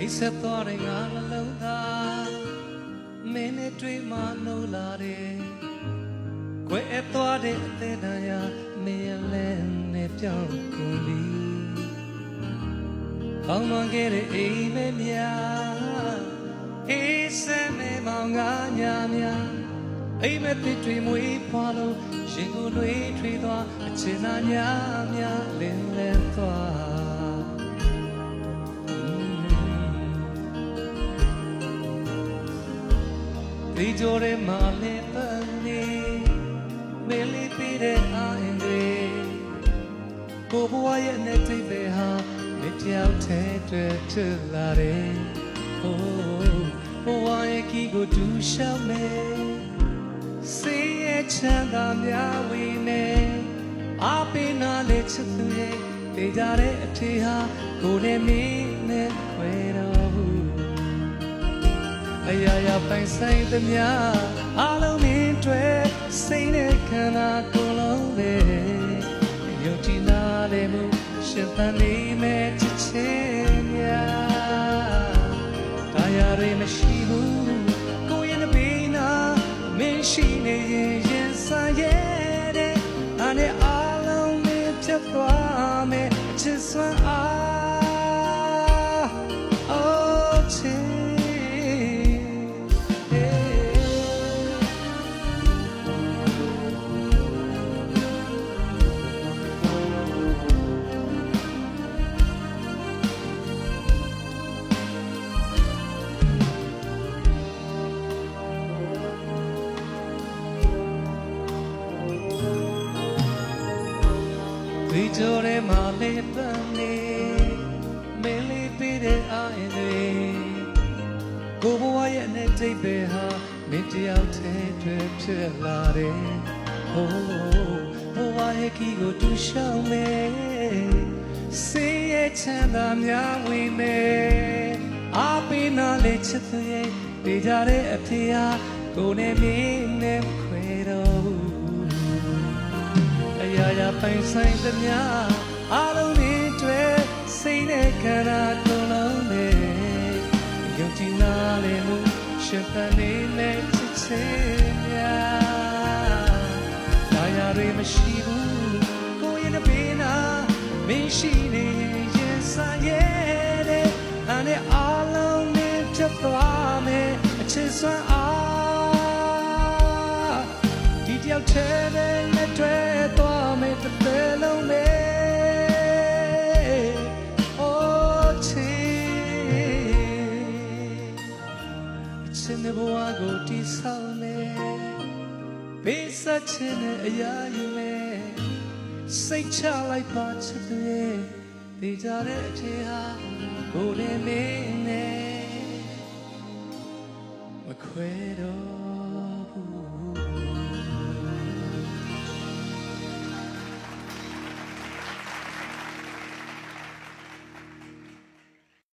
အိဆက်သွားတဲ့ငါနှလုံးသားမင်းနဲ့တွေ့မှနှိုးလာတယ်ခွဲအပ်သွားတဲ့အသေးတန်ရာမင်းလည်းနဲ့ပြောင်းကုန်ပြီကောင်းလွန်ခဲ့တဲ့အိမ်မက်များအေးစဲနေမောင်ငါညာများအိမ်မက်တစ်တွေမွေးဖွာလို့ရင်ကိုတွေးထွေးသွားအချင်သာညာများလင်းလဲ ဒီကြိုရဲမာလေးပန်းနေမေလီပီတဲ့အာအင်တွေကိုဘဝရဲ့နဲ့တိတ်ပဲဟာမကြောက်တဲ့တွေ့ထလာတယ်ဟိုးဘဝရဲ့ကီကိုဒူရှောင်းနေစေးရဲ့ချမ်းသာများဝေနေအပိနာလေးချစ်သူရဲ့တေးကြတဲ့အထေဟာကိုနဲ့မင်းနဲ့ခွဲတော်ဘူး အရာရာပိုင်ဆိုင်သမျှအားလုံးမင်းတွေစိတ်နဲ့ခန္ဓာကိုယ်လုံးပဲယုံကြည်နာတယ်မှုရှင်သန်နေမဲ့ချစ်ချင်းများတာယာတွေမရှိဘူးကိုယ်ရဲ့ဘေးနာမင်းရှိနေရင်ရင်ဆိုင်ရဲ့တဲ့အနေအားလုံးမင်းဖြတ်သွားမယ်အချစ်စွမ်းအား ဒီကြိုရဲမှာလေးပန်းနေမင်းလေးပေးတဲ့အာရင်တွေကိုဘဝရဲ့နဲ့တိတ်ပဲဟာမင်းတယောက်တည်းတွေ့ဖြစ်လာတယ်ဟိုးဘဝရဲ့ကီကိုတူရှောင်းနေစေးရဲ့ချမ်းသာများဝင်နေအပိနာလေးချစ်သူရဲ့ဒေကြတဲ့အဖေဟာကိုနဲ့မင်းနဲ့ခွဲတော့ဘူးအ ရာရာပိုင်ဆိုင်သမျှအားလုံးတွေတွေ့စိတ်နဲ့ခန္ဓာကိုယ်လုံးနဲ့ယုံကြည်နာလေမှုရှင်သန်နေနဲ့ချစ်ချင်းများဒါယာတွေမရှိဘူးကိုယ်ရဲ့ဘေးနာမင်းရှိနေရင်ဆိုင်ရဲ့တဲ့အနေအားလုံးနဲ့ဖြတ်သွားမယ်အချစ်စွမ်းအားဒီတယောက်တည်းနဲ့လက်တွဲ အချစ်နဲ့ဘဝကိုတည်ဆောက်မယ်ပေးဆက်ချင်တဲ့အရာယူမယ်စိတ်ချလိုက်ပါချစ်သူရဲ့တေးကြတဲ့အထင်ဟာကိုယ်နဲ့မင်းနဲ့မခွဲတော့ဘူး